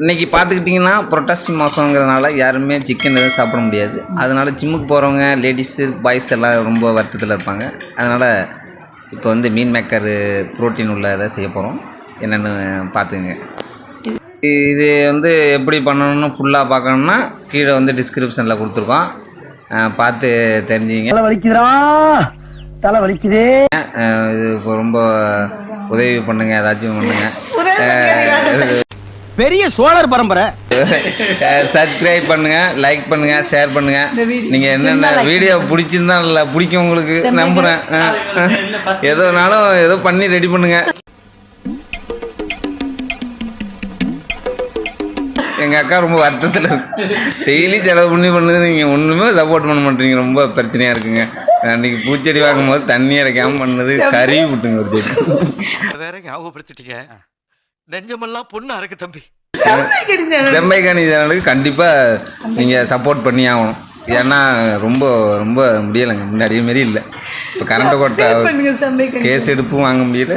இன்றைக்கி பார்த்துக்கிட்டிங்கன்னா புரட்டாசி மாதங்கிறதுனால யாருமே சிக்கன் எதுவும் சாப்பிட முடியாது. அதனால் ஜிம்முக்கு போகிறவங்க லேடிஸு பாய்ஸ் எல்லாம் ரொம்ப வருத்தத்தில் இருப்பாங்க. அதனால் இப்போ வந்து மீன் மேக்கர் ப்ரோட்டீன் உள்ள இதை செய்ய போகிறோம் என்னென்னு பார்த்துங்க இது வந்து எப்படி பண்ணணும்னு ஃபுல்லாக பார்க்கணுன்னா கீழே வந்து டிஸ்கிரிப்ஷனில் கொடுத்துருக்கோம். பார்த்து தெரிஞ்சுங்க தலை வலிக்குதுடா. தலை வலிக்குதே. இது இப்போ ரொம்ப உதவி பண்ணுங்க ஏதாச்சும் பண்ணுங்க. பெரிய சோழர் பரம்பரை. சப்ஸ்கிரைப் பண்ணுங்க லைக் பண்ணுங்க ஷேர் பண்ணுங்க. நீங்க என்னென்ன வீடியோ பிடிச்சிருந்தா இல்லை பிடிக்கும் உங்களுக்கு நம்புறேன். எதோனாலும் ஏதோ பண்ணி ரெடி பண்ணுங்க. எங்க அக்கா ரொம்ப வருத்தத்தில் இருக்கு. டெய்லி செலவு பண்ணி பண்ணுது நீங்க ஒண்ணுமே சப்போர்ட் பண்ண மாட்டீங்க. ரொம்ப பிரச்சனையா இருக்குங்க. அன்னைக்கு பூச்செடி வாங்கும்போது தண்ணி இறைக்காம பண்ணது கருவி விட்டுங்க ஒரு செடி. வேற ஞாபகப்படுத்திட்டீங்க? நெஞ்சமெல்லாம் பொண்ணு அறக்கு தம்பி. செம்மைக்கானி சேனலுக்கு கண்டிப்பாக நீங்கள் சப்போர்ட் பண்ணி ஆகணும். ஏன்னா ரொம்ப ரொம்ப முடியலைங்க. முன்னாடியே மாரி இல்லை. இப்போ கரண்ட்டை கொட்ட கேஸ் எடுப்பும் வாங்க முடியல.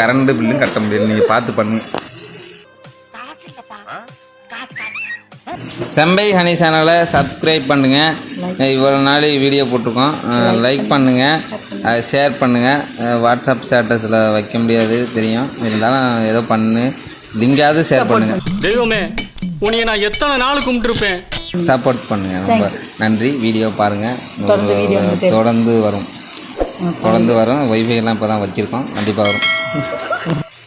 கரண்ட் பில்லும் கட்ட முடியல. நீங்கள் பார்த்து பண்ணுங்க. செம்பை ஹனி சேனலை சப்ஸ்கிரைப் பண்ணுங்கள் இவ்வளோ நாள் வீடியோ போட்டிருக்கோம். லைக் பண்ணுங்கள் அதை ஷேர் பண்ணுங்கள் வாட்ஸ்அப் ஸ்டேட்டஸில் வைக்க முடியாது தெரியும். இருந்தாலும் ஏதோ பண்ணு. லிங்காவது ஷேர் பண்ணுங்கள் தெய்வமே உன்னைய நான் எத்தனை நாள் கும்பிட்டுருப்பேன்? சப்போர்ட் பண்ணுங்க ரொம்ப நன்றி. வீடியோ பாருங்க. தொடர்ந்து வரும். தொடர்ந்து வரும். வைஃபை எல்லாம் இப்போ தான் வச்சுருக்கோம். கண்டிப்பாக வரும்.